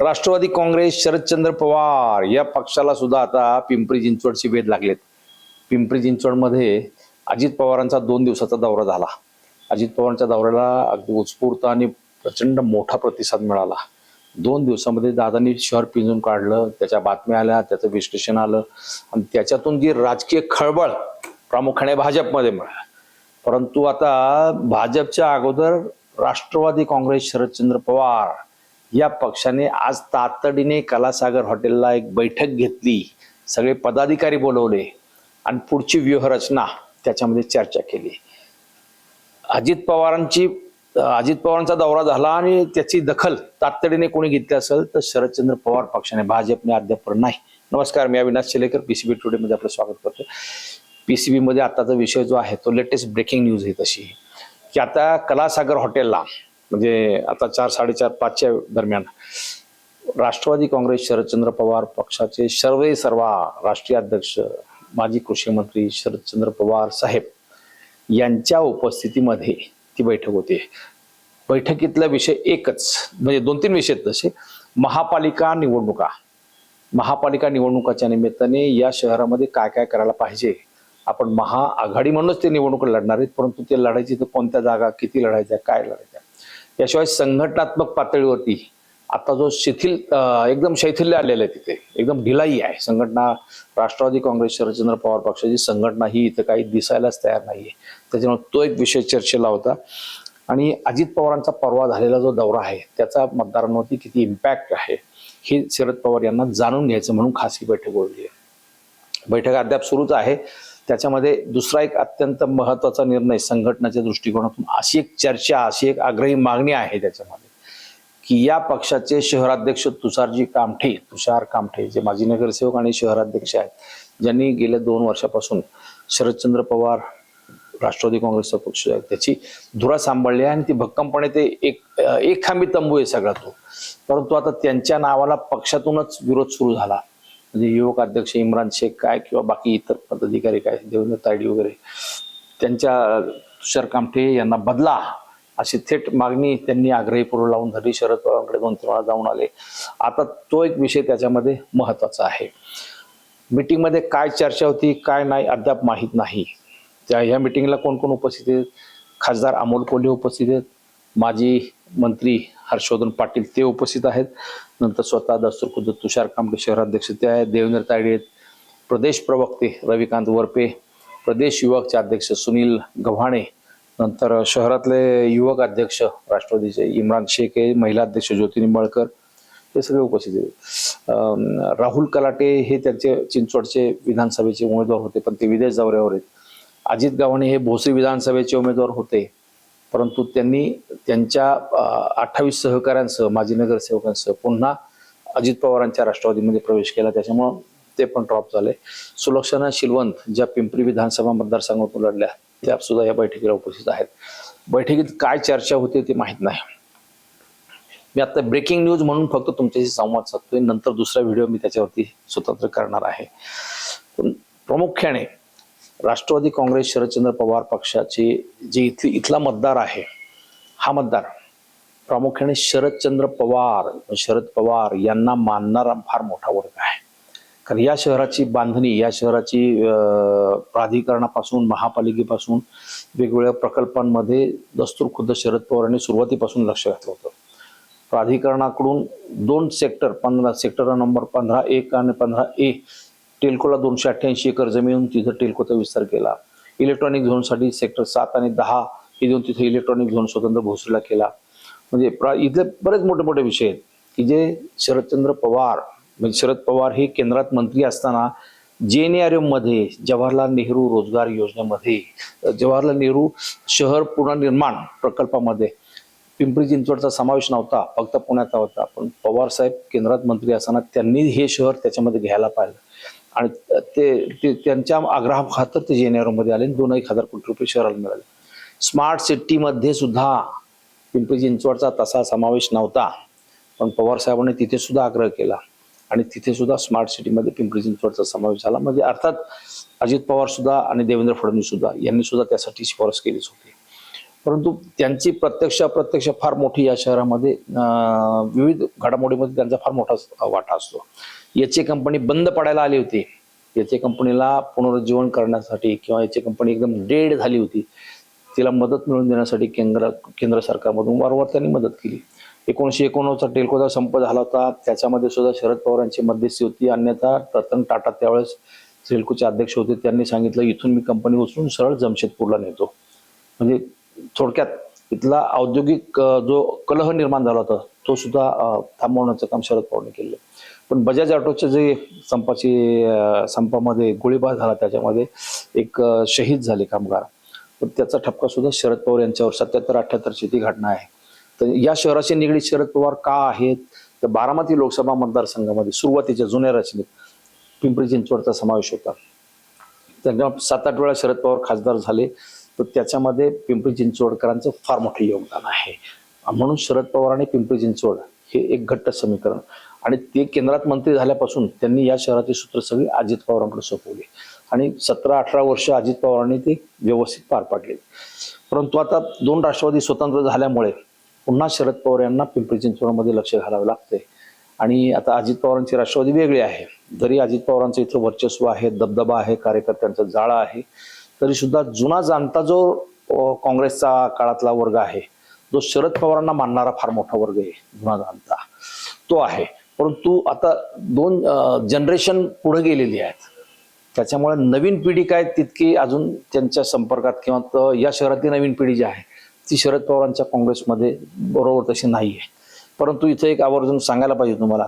राष्ट्रवादी काँग्रेस शरदचंद्र पवार या पक्षाला सुद्धा आता पिंपरी चिंचवडशी वेध लागलेत. पिंपरी चिंचवडमध्ये अजित पवारांचा दोन दिवसाचा दौरा झाला. अजित पवारांच्या दौऱ्याला अगदी उत्स्फूर्त आणि प्रचंड मोठा प्रतिसाद मिळाला. दोन दिवसामध्ये दादांनी शहर पिंजून काढलं त्याच्या बातम्या आल्या त्याचं विश्लेषण आलं आणि त्याच्यातून जी राजकीय खळबळ प्रामुख्याने भाजपमध्ये मिळाली. परंतु आता भाजपच्या अगोदर राष्ट्रवादी काँग्रेस शरदचंद्र पवार या पक्षाने आज तातडीने कलासागर हॉटेलला एक बैठक घेतली. सगळे पदाधिकारी बोलवले आणि पुढची व्यूहरचना त्याच्यामध्ये चर्चा केली. अजित पवारांची अजित पवारांचा दौरा झाला आणि त्याची दखल तातडीने कोणी घेतली असेल तर शरदचंद्र पवार पक्षाने भाजपने अद्याप नाही. नमस्कार मी अविनाश शेलेकर पीसीबी टुडे मध्ये आपलं स्वागत करतो. पीसीबी मध्ये आताचा विषय जो आहे तो लेटेस्ट ब्रेकिंग न्यूज आहे तशी. की आता कलासागर हॉटेलला म्हणजे आता चार साडेचार पाचच्या दरम्यान. राष्ट्रवादी काँग्रेस शरदचंद्र पवार पक्षाचे सर्वे सर्वा राष्ट्रीय अध्यक्ष माजी कृषी मंत्री शरदचंद्र पवार साहेब यांच्या उपस्थितीमध्ये ती बैठक होते. बैठकीतला विषय एकच म्हणजे दोन तीन विषय आहेत तसे. महापालिका निवडणुका. महापालिका निवडणुकाच्या निमित्ताने या शहरामध्ये काय काय करायला पाहिजे? आपण महाआघाडी म्हणूनच ते निवडणूक लढणार आहेत परंतु ते लढायची तर कोणत्या जागा किती लढायच्या काय लढायच्या? याशिवाय संघटनात्मक पातळीवरती आता जो शिथिल एकदम शैथिल्य आलेलं आहे तिथे एकदम ढिलाई आहे. संघटना राष्ट्रवादी काँग्रेस शरदचंद्र पवार पक्षाची संघटना ही इथं काही दिसायलाच तयार नाहीये. त्याच्यामुळे तो एक विषय चर्चेला होता. आणि अजित पवारांचा परवा झालेला जो दौरा आहे त्याचा मतदारांवरती किती इम्पॅक्ट आहे हे शरद पवार यांना जाणून घ्यायचं म्हणून खास ही बैठक बोलली आहे. बैठक अद्याप सुरूच आहे. त्याच्यामध्ये दुसरा एक अत्यंत महत्त्वाचा निर्णय संघटनाच्या दृष्टिकोनातून अशी एक चर्चा अशी एक आग्रही मागणी आहे त्याच्यामध्ये की या पक्षाचे शहराध्यक्ष तुषारजी कामठे तुषार कामठे जे माजी नगरसेवक आणि शहराध्यक्ष आहेत ज्यांनी गेल्या दोन वर्षापासून शरदचंद्र पवार राष्ट्रवादी काँग्रेसचा पक्ष आहे त्याची धुरा सांभाळली आहे आणि ती भक्कमपणे ते एक एक खांबी तंबू आहे सगळा तो. परंतु आता त्यांच्या नावाला पक्षातूनच विरोध सुरू झाला. म्हणजे युवक अध्यक्ष इम्रान शेख काय किंवा बाकी इतर पदाधिकारी काय देवेंद्र तायडी वगैरे. त्यांच्या तुषार कामठे यांना बदला अशी थेट मागणी त्यांनी आग्रहीपूर्व लावून धरली. शरद पवारांकडे दोन तीन वेळा जाऊन आले. आता तो एक विषय त्याच्यामध्ये महत्त्वाचा आहे. मीटिंगमध्ये काय चर्चा होती काय नाही अद्याप माहीत नाही. त्या ह्या मिटिंगला कोण कोण उपस्थित आहेत? खासदार अमोल कोल्हे उपस्थित आहेत. माजी मंत्री हर्षवर्धन पाटील ते उपस्थित आहेत. नंतर स्वतः दस्तूर खुद्द तुषार कामटे शहराध्यक्ष ते आहेत. देवेंद्र तायडे आहेत. प्रदेश प्रवक्ते रविकांत वरपे प्रदेश युवकचे अध्यक्ष सुनील गव्हाणे नंतर शहरातले युवक अध्यक्ष राष्ट्रवादीचे इम्रान शेख आहे महिला अध्यक्ष ज्योती निंबाळकर हे सगळे उपस्थित आहेत. राहुल कलाटे हे त्यांचे चिंचवडचे विधानसभेचे उमेदवार होते पण ते विदेश दौऱ्यावर आहेत. अजित गव्हाणे हे भोसरी विधानसभेचे उमेदवार होते. परंतु त्यांनी त्यांच्या अठ्ठावीस सहकाऱ्यांसह माजी नगरसेवकांसह पुन्हा अजित पवारांच्या राष्ट्रवादीमध्ये प्रवेश केला. त्याच्यामुळं ते पण ड्रॉप झाले. सुलक्षणा शिलवंत ज्या पिंपरी विधानसभा मतदारसंघातून लढल्या त्या सुद्धा या बैठकीला उपस्थित आहेत. बैठकीत काय चर्चा होते ते माहीत नाही. मी आता ब्रेकिंग न्यूज म्हणून फक्त तुमच्याशी संवाद साधतोय. नंतर दुसरा व्हिडिओ मी त्याच्यावरती स्वतंत्र करणार आहे. पण प्रामुख्याने राष्ट्रवादी काँग्रेस शरदचंद्र पवार पक्षाचे जे इथली इथला मतदार आहे हा मतदार प्रामुख्याने शरदचंद्र पवार शरद पवार यांना मानणारा फार मोठा वर्ग आहे. कारण या शहराची बांधणी या शहराची प्राधिकरणापासून महापालिकेपासून वेगवेगळ्या प्रकल्पांमध्ये दस्तूर खुद्द शरद पवारांनी सुरुवातीपासून लक्ष घातलं होतं. प्राधिकरणाकडून दोन सेक्टर पंधरा सेक्टर नंबर पंधरा एक आणि पंधरा ए टेल्कोला दोनशे अठ्ठ्याऐंशी एकर जमीन तिथं टेल्कोचा विस्तार केला. इलेक्ट्रॉनिक झोनसाठी सेक्टर सात आणि दहा हे देऊन तिथे इलेक्ट्रॉनिक झोन स्वतंत्र भोसरीला केला. म्हणजे प्रा इथले बरेच मोठे मोठे विषय आहेत. की जे शरदचंद्र पवार म्हणजे शरद पवार हे केंद्रात मंत्री असताना जे एन आरमध्ये जवाहरलाल नेहरू रोजगार योजनेमध्ये जवाहरलाल नेहरू शहर पुनर्निर्माण प्रकल्पामध्ये पिंपरी चिंचवडचा समावेश नव्हता फक्त पुण्याचा होता. पण पवार साहेब केंद्रात मंत्री असताना त्यांनी हे शहर त्याच्यामध्ये घ्यायला पाहिलं. आणि ते ते त्यांच्या आग्रहा खातर ते जे आले आणि दोन एक हजार कोटी रुपये शहराला मिळाले. स्मार्ट सिटीमध्ये सुद्धा पिंपरी चिंचवडचा तसा समावेश नव्हता. पण पवार साहेबांनी तिथे सुद्धा आग्रह केला आणि तिथे सुद्धा स्मार्ट सिटीमध्ये पिंपरी चिंचवडचा समावेश झाला. म्हणजे अर्थात अजित पवार सुद्धा आणि देवेंद्र फडणवीस सुद्धा यांनी सुद्धा त्यासाठी शिफारस केलीच होती. परंतु त्यांची प्रत्यक्ष अप्रत्यक्ष फार मोठी या शहरामध्ये विविध घडामोडीमध्ये त्यांचा फार मोठा वाटा असतो. याची कंपनी बंद पडायला आली होती. याची कंपनीला पुनरुज्जीवन करण्यासाठी किंवा याची कंपनी एकदम डेड झाली होती. तिला मदत मिळवून देण्यासाठी केंद्र केंद्र सरकारमधून वारंवार त्यांनी मदत केली. एकोणीसशे एकोणनव्वदचा टेल्कोचा संप झाला होता त्याच्यामध्ये सुद्धा शरद पवारांची मध्यस्थी होती. अन्यथा रतन टाटा त्यावेळेस सेल्कोचे अध्यक्ष होते. त्यांनी सांगितलं इथून मी कंपनी उचलून सरळ जमशेदपूरला नेतो. म्हणजे थोडक्यात इथला औद्योगिक जो कलह निर्माण झाला होता तो सुद्धा थांबवण्याचं काम शरद पवारने केलं पण बजाज ऑटोचे जे संपाची संपामध्ये गोळीबार झाला त्याच्यामध्ये एक शहीद झाले कामगार. पण त्याचा ठपका सुद्धा शरद पवार यांच्यावर सत्याहत्तर अठ्याहत्तरची ती घटना आहे. तर या शहराशी निगडीत शरद पवार का आहेत? तर बारामती लोकसभा मतदारसंघामध्ये सुरुवातीच्या जुन्या रचनेत पिंपरी चिंचवडचा समावेश होता. त्यांना सात आठ वेळा शरद पवार खासदार झाले. तर त्याच्यामध्ये पिंपरी चिंचवडकरांचं फार मोठं योगदान आहे. म्हणून शरद पवार आणि पिंपरी चिंचवड हे एक घट्ट समीकरण. आणि ते केंद्रात मंत्री झाल्यापासून त्यांनी या शहराची सूत्र सगळी अजित पवारांकडे सोपवली. आणि सतरा अठरा वर्ष अजित पवारांनी ते व्यवस्थित पार पाडले. परंतु आता दोन राष्ट्रवादी स्वतंत्र झाल्यामुळे पुन्हा शरद पवार यांना पिंपरी चिंचवडमध्ये लक्ष घालावं लागतंय. आणि आता अजित पवारांची राष्ट्रवादी वेगळी आहे. जरी अजित पवारांचं इथं वर्चस्व आहे दबदबा आहे कार्यकर्त्यांचं जाळं आहे तरी सुद्धा जुना जाणता जो काँग्रेसचा काळातला वर्ग आहे जो शरद पवारांना मानणारा फार मोठा वर्ग आहे जुना जाणता तो आहे. परंतु आता दोन जनरेशन पुढे गेलेली आहेत. त्याच्यामुळे नवीन पिढी काय तितकी अजून त्यांच्या संपर्कात किंवा त- या शहरातली नवीन पिढी जी आहे ती शरद पवारांच्या काँग्रेसमध्ये बरोबर तशी नाही आहे परंतु इथे एक आवर्जून सांगायला पाहिजे तुम्हाला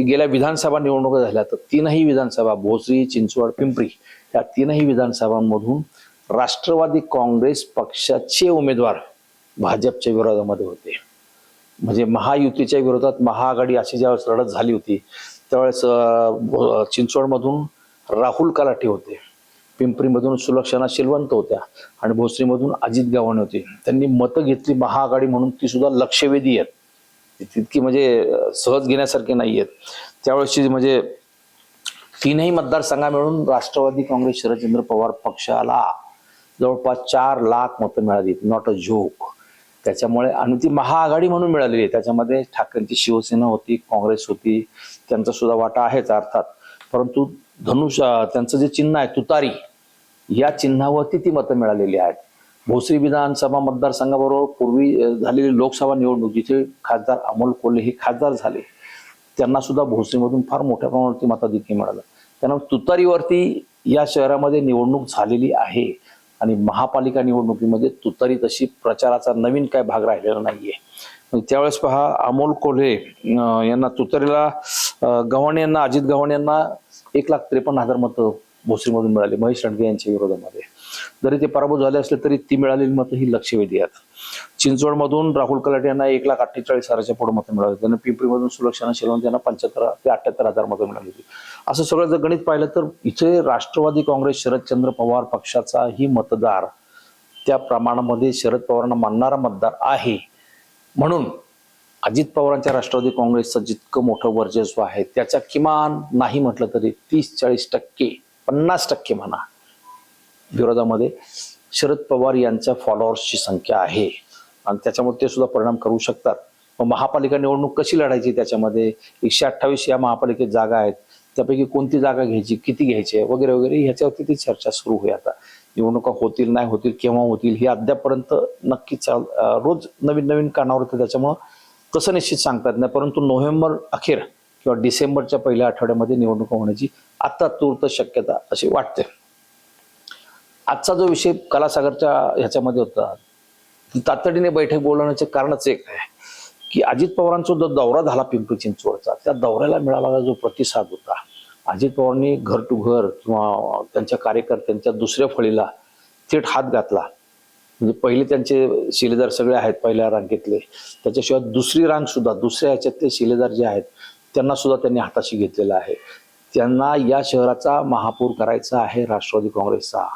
की गेल्या विधानसभा निवडणुका झाल्या तर तीनही विधानसभा भोसरी चिंचवड पिंपरी या तीनही विधानसभांमधून राष्ट्रवादी काँग्रेस पक्षाचे उमेदवार भाजपच्या विरोधामध्ये होते. म्हणजे महायुतीच्या विरोधात महाआघाडी अशी ज्यावेळेस लढत झाली होती त्यावेळेस भो- चिंचवडमधून राहुल कलाटे होते. पिंपरीमधून सुलक्षणा शिलवंत होत्या आणि भोसरीमधून अजित गव्हाणे होते. त्यांनी मतं घेतली महाआघाडी म्हणून ती सुद्धा लक्षवेधी आहेत. तितकी म्हणजे सहज घेण्यासारखी नाही आहेत त्यावेळेसची म्हणजे तीनही मतदारसंघा मिळून राष्ट्रवादी काँग्रेस शरदचंद्र पवार पक्षाला जवळपास चार लाख मतं मिळाली नॉट अ जोक त्याच्यामुळे आणि ती महाआघाडी म्हणून मिळालेली आहे. त्याच्यामध्ये ठाकरेंची शिवसेना होती काँग्रेस होती त्यांचा सुद्धा वाटा आहेच अर्थात. परंतु धनुष त्यांचं जे चिन्ह आहे तुतारी या चिन्हावरती ती मतं मिळालेली आहेत. भोसरी विधानसभा मतदारसंघाबरोबर पूर्वी झालेली लोकसभा निवडणूक जिथे खासदार अमोल कोल्हे हे खासदार झाले त्यांना सुद्धा भोसरीमधून फार मोठ्या प्रमाणावरती मताधिक्य मिळालं. त्यामुळे तुतारीवरती या शहरामध्ये निवडणूक झालेली आहे आणि महापालिका निवडणुकीमध्ये तुतारी तशी प्रचाराचा नवीन काय भाग राहिलेला नाहीये. म्हणजे त्यावेळेस पहा अमोल कोल्हे यांना तुतारीला गव्हाण यांना अजित गव्हाण यांना एक लाख त्रेपन्न हजार मतं भोसरीमधून मिळाले महेश रणगे यांच्या विरोधामध्ये. जरी ते पराभूत झाले असले तरी ती मिळालेली मतं ही लक्षवेधी आहेत. चिंचवडमधून राहुल कलाटे यांना एक लाख अठ्ठेचाळीस हजाराच्या पुढे मतं मिळाली. त्यांना पिंपरीमधून सुलक्षणा शेलवंत यांना पंच्याहत्तर ते अठ्याहत्तर हजार मतं मिळाली होती. असं सगळं जर गणित पाहिलं तर इथे राष्ट्रवादी काँग्रेस शरदचंद्र पवार पक्षाचा ही मतदार त्या प्रमाणामध्ये शरद पवारांना मानणारा मतदार आहे. म्हणून अजित पवारांच्या राष्ट्रवादी काँग्रेसचं जितकं मोठं वर्चस्व आहे त्याच्या किमान नाही म्हटलं तरी तीस चाळीस टक्के पन्नास टक्के म्हणा विरोधामध्ये शरद पवार यांच्या फॉलोअर्सची संख्या आहे. आणि त्याच्यामुळे ते सुद्धा परिणाम करू शकतात. मग महापालिका निवडणूक कशी लढायची त्याच्यामध्ये? एकशे अठ्ठावीस या महापालिकेत जागा आहेत. त्यापैकी कोणती जागा घ्यायची? किती घ्यायची आहे? वगैरे वगैरे ह्याच्यावरती ती चर्चा सुरू होईल आता. निवडणुका होतील नाही होतील केव्हा होतील हे अद्यापर्यंत नक्की चाल रोज नवीन नवीन कानावर त्याच्यामुळं कसं निश्चित सांगतात नाही परंतु नोव्हेंबर अखेर किंवा डिसेंबरच्या पहिल्या आठवड्यामध्ये निवडणुका होण्याची आता तूर्त शक्यता अशी वाटते. आजचा जो विषय कलासागरच्या ह्याच्यामध्ये होता तातडीने बैठक बोलवण्याचे कारणच एक आहे की अजित पवारांचा जो दौरा झाला पिंपरी चिंचवडचा त्या दौऱ्याला मिळालेला जो प्रतिसाद होता अजित पवारांनी घर टू घर किंवा त्यांच्या कार्यकर्त्यांच्या दुसऱ्या फळीला थेट हात घातला. म्हणजे पहिले त्यांचे शिलेदार सगळे आहेत पहिल्या रांगेतले. त्याच्याशिवाय दुसरी रांग सुद्धा दुसऱ्या ह्याच्यातले शिलेदार जे आहेत त्यांना सुद्धा त्यांनी हाताशी घेतलेला आहे. त्यांना या शहराचा महापौर करायचा आहे राष्ट्रवादी काँग्रेसचा.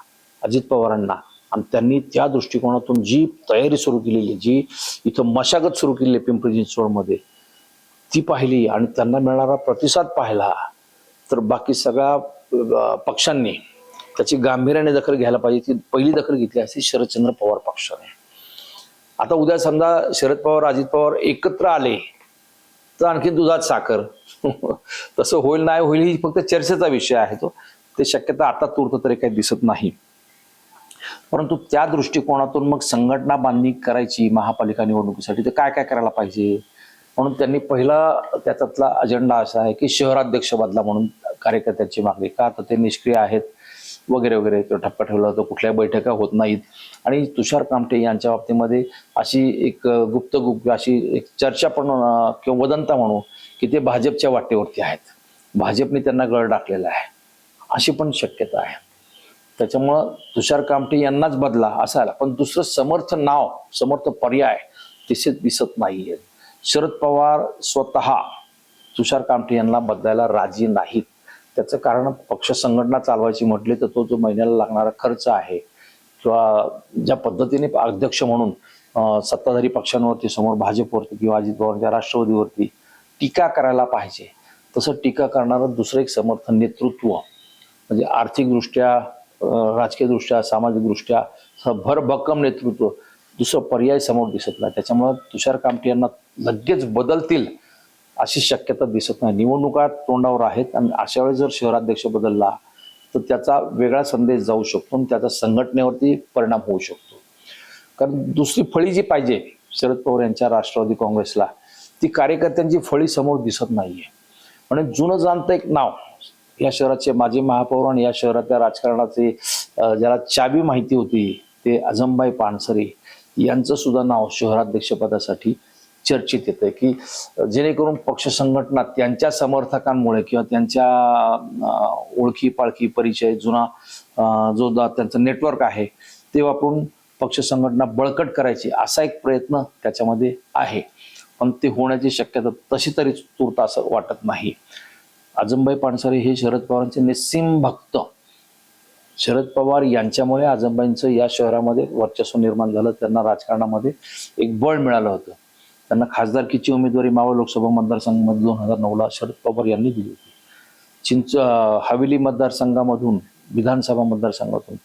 अजित पवारांना. आणि त्यांनी त्या दृष्टिकोनातून जी तयारी सुरू केलेली जी इथं मशागत सुरू केली आहे पिंपरी चिंचवडमध्ये ती पाहिली आणि त्यांना मिळणारा प्रतिसाद पाहिला. तर बाकी सगळ्या पक्षांनी त्याची गांभीर्याने दखल घ्यायला पाहिजे ती पहिली दखल घेतली असती शरदचंद्र पवार पक्षाने. आता उद्या समजा शरद पवार अजित पवार एकत्र आले तर आणखी दुधात साखर. तसं होईल नाही होईल ही फक्त चर्चेचा विषय आहे तो. ते शक्यता आता तूर्त तरी काही दिसत नाही. परंतु त्या दृष्टिकोनातून मग संघटना बांधणी करायची महापालिका निवडणुकीसाठी तर काय काय करायला पाहिजे? म्हणून त्यांनी पहिला त्याच्यातला अजेंडा असा आहे की शहराध्यक्ष बदला म्हणून कार्यकर्त्यांची मागणी. का तर ते निष्क्रिय आहेत वगैरे वगैरे. किंवा ठप्पा ठेवला तर कुठल्याही बैठका होत नाहीत. आणि तुषार कामटे यांच्या बाबतीमध्ये अशी एक गुप्त गुप्त अशी एक चर्चा पण किंवा वदंता म्हणू की ते भाजपच्या वाटेवरती आहेत. भाजपने त्यांना गळ टाकलेला आहे. अशी पण शक्यता आहे. त्याच्यामुळं तुषार कामटे यांनाच बदला असायला पण दुसरं समर्थ नाव समर्थ पर्याय तिथे दिसत नाहीये. शरद पवार स्वतः तुषार कामटे यांना बदलायला राजी नाहीत. त्याचं कारण पक्ष संघटना चालवायची म्हटली तर तो जो महिन्याला लागणारा खर्च आहे किंवा ज्या पद्धतीने अध्यक्ष म्हणून सत्ताधारी पक्षांवरती समोर भाजपवरती किंवा अजित पवारच्या राष्ट्रवादीवरती टीका करायला पाहिजे. तसं टीका करणारं दुसरं एक समर्थन नेतृत्व म्हणजे आर्थिकदृष्ट्या राजकीयदृष्ट्या सामाजिकदृष्ट्या भरभक्कम नेतृत्व दुसरं पर्याय समोर दिसत नाही. त्याच्यामुळं तुषार कामटे यांना लगेच बदलतील अशी शक्यता दिसत नाही. निवडणुका तोंडावर आहेत आणि अशा वेळेस जर शहराध्यक्ष बदलला तर त्याचा वेगळा संदेश जाऊ शकतो आणि त्याचा संघटनेवरती परिणाम होऊ शकतो. कारण दुसरी फळी जी पाहिजे शरद पवार यांच्या राष्ट्रवादी काँग्रेसला ती कार्यकर्त्यांची फळी समोर दिसत नाहीये. म्हणजे जुनं जाणतं एक नाव या शहराचे माजी महापौर आणि या शहरातल्या राजकारणाचे ज्याला चाबी माहिती होती ते अजमबाई पानसरे यांचं सुद्धा नाव शहराध्यक्षपदासाठी चर्चेत येतं की जेणेकरून पक्ष संघटना त्यांच्या समर्थकांमुळे किंवा त्यांच्या ओळखी पाळखी परिचय जुना जो त्यांचं नेटवर्क आहे ते वापरून पक्ष संघटना बळकट करायची असा एक प्रयत्न त्याच्यामध्ये आहे. पण ते होण्याची शक्यता तशी तरी तूर्त असं वाटत नाही. आजमबाई पानसरे हे शरद पवारांचे निस्सीम भक्त. शरद पवार यांच्यामुळे आजमबाईंचं या शहरामध्ये वर्चस्व निर्माण झालं. त्यांना राजकारणामध्ये एक बळ मिळालं होतं. त्यांना खासदारकीची उमेदवारी मावळ लोकसभा मतदारसंघामध्ये दोन हजार नऊला शरद पवार यांनी दिली होती. चिंच हवेली मतदारसंघामधून विधानसभा मतदारसंघातून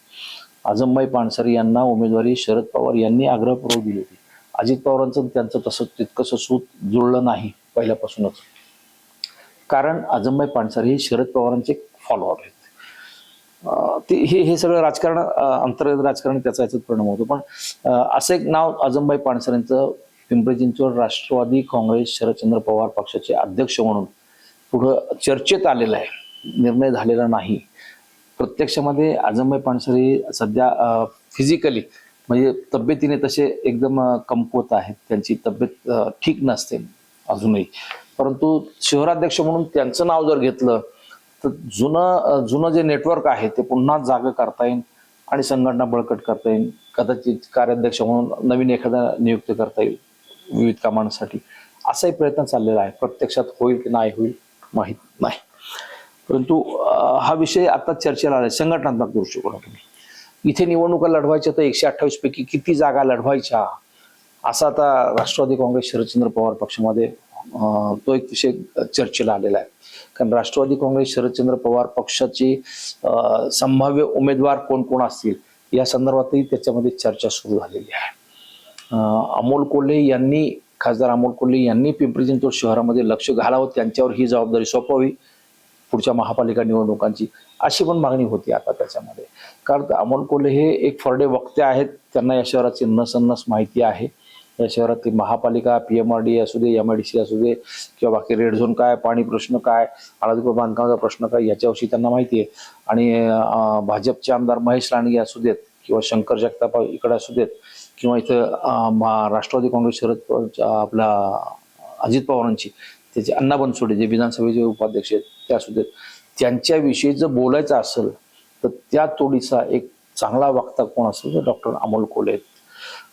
आजमबाई पानसरे यांना उमेदवारी शरद पवार यांनी आग्रहपूर्वक दिली होती. अजित पवारांचं त्यांचं तसं तितकंसं सूत जुळलं नाही पहिल्यापासूनच. कारण अजमबाई पानसर हे शरद पवारांचे फॉलोअर आहेत. ते हे हे सगळं राजकारण अंतर्गत राजकारण त्याचा याच्यात परिणाम होतो. पण असं एक नाव आजमबाई पानसरेंचं पिंपरी चिंचवड राष्ट्रवादी काँग्रेस शरदचंद्र पवार पक्षाचे अध्यक्ष म्हणून पुढं चर्चेत आलेलं आहे. निर्णय झालेला नाही. प्रत्यक्षामध्ये अजमबाई पानसर हे सध्या फिजिकली म्हणजे तब्येतीने तसे एकदम कमकुवत आहेत. त्यांची तब्येत ठीक नसते अजूनही. परंतु शहराध्यक्ष म्हणून त्यांचं नाव जर घेतलं तर जुनं जुनं जे नेटवर्क आहे ते पुन्हा जाग करता येईल आणि संघटना बळकट करता येईल कदाचित कार्याध्यक्ष म्हणून नवीन एखादा नियुक्त करता येईल विविध कामांसाठी. असाही प्रयत्न चाललेला आहे. प्रत्यक्षात होईल की नाही होईल माहीत नाही. परंतु हा विषय आता चर्चेला आला संघटनात्मक दृष्टिकोनातून इथे निवडणुका लढवायच्या तर एकशे अठ्ठावीस पैकी किती जागा लढवायच्या? असा आता राष्ट्रवादी काँग्रेस शरदचंद्र पवार पक्षामध्ये तो एक विषय चर्चेला आलेला आहे. कारण राष्ट्रवादी काँग्रेस शरदचंद्र पवार पक्षाचे संभाव्य उमेदवार कोण कोण असतील या संदर्भातही त्याच्यामध्ये चर्चा सुरू झालेली आहे. अमोल कोल्हे यांनी खासदार अमोल कोल्हे यांनी पिंपरी चिंचवड शहरामध्ये लक्ष घालावं त्यांच्यावर ही जबाबदारी सोपवावी पुढच्या महापालिका निवडणुकांची अशी पण मागणी होती आता त्याच्यामध्ये. कारण अमोल कोल्हे हे एक फरडे वक्ते आहेत त्यांना या शहराची नसन्नस माहिती आहे. या शहरातली महापालिका पी एम आर डी असू दे एम आय डी सी असू दे किंवा बाकी रेड झोन काय पाणी प्रश्न काय अनाधिकृत बांधकामाचा प्रश्न काय याच्याविषयी त्यांना माहिती आहे आणि भाजपचे आमदार महेश राणगे असू देत किंवा शंकर जगताप इकडे असू देत किंवा इथं राष्ट्रवादी काँग्रेस शरद आपला अजित पवारांची त्याचे अण्णा बनसोडे जे विधानसभेचे उपाध्यक्ष आहेत ते असू देत त्यांच्याविषयी जर बोलायचं असेल तर त्या तोडीचा एक चांगला वक्ता कोण असेल तर डॉक्टर अमोल कोले आहेत.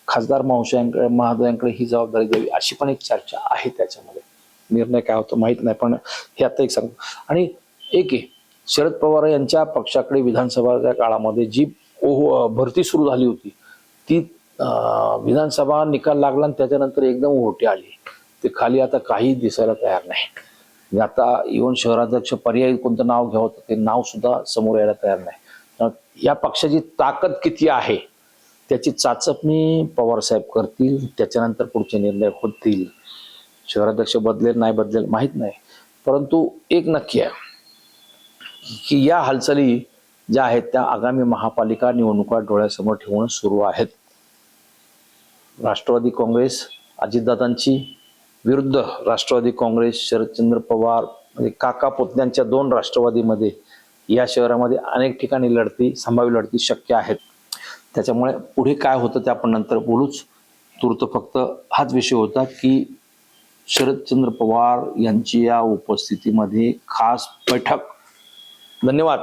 खासदार महोदयांकडे महादयांकडे ही जबाबदारी द्यावी अशी पण एक चर्चा आहे त्याच्यामध्ये. निर्णय काय होतो माहीत नाही पण हे आता एक सांग. आणि एक आहे शरद पवार यांच्या पक्षाकडे विधानसभाच्या काळामध्ये जी ओह भरती सुरू झाली होती ती विधानसभा निकाल लागला आणि त्याच्यानंतर एकदम ओहोटी आली. ते खाली आता काही दिसायला तयार नाही. म्हणजे आता इव्हन शहराध्यक्ष पर्यायी कोणतं नाव घ्यावं तर ते नाव सुद्धा समोर यायला तयार नाही. या पक्षाची ताकद किती आहे? त्याची चाचपणी पवारसाहेब करतील त्याच्यानंतर पुढचे निर्णय होतील. शहराध्यक्ष बदलेल नाही बदलेल माहीत नाही. परंतु एक नक्की आहे की या हालचाली ज्या आहेत त्या आगामी महापालिका निवडणुका डोळ्यासमोर ठेवून सुरू आहेत. राष्ट्रवादी काँग्रेस अजितदादांची विरुद्ध राष्ट्रवादी काँग्रेस शरदचंद्र पवार म्हणजे काका पुतण्यांच्या दोन राष्ट्रवादीमध्ये या शहरामध्ये अनेक ठिकाणी लढती संभाव्य लढती शक्य आहेत. त्याच्यामुळे पुढे काय होतं ते आपण नंतर बोलूच. तूर्त फक्त हाच विषय होता की शरदचंद्र पवार यांची या उपस्थितीमध्ये खास बैठक. धन्यवाद.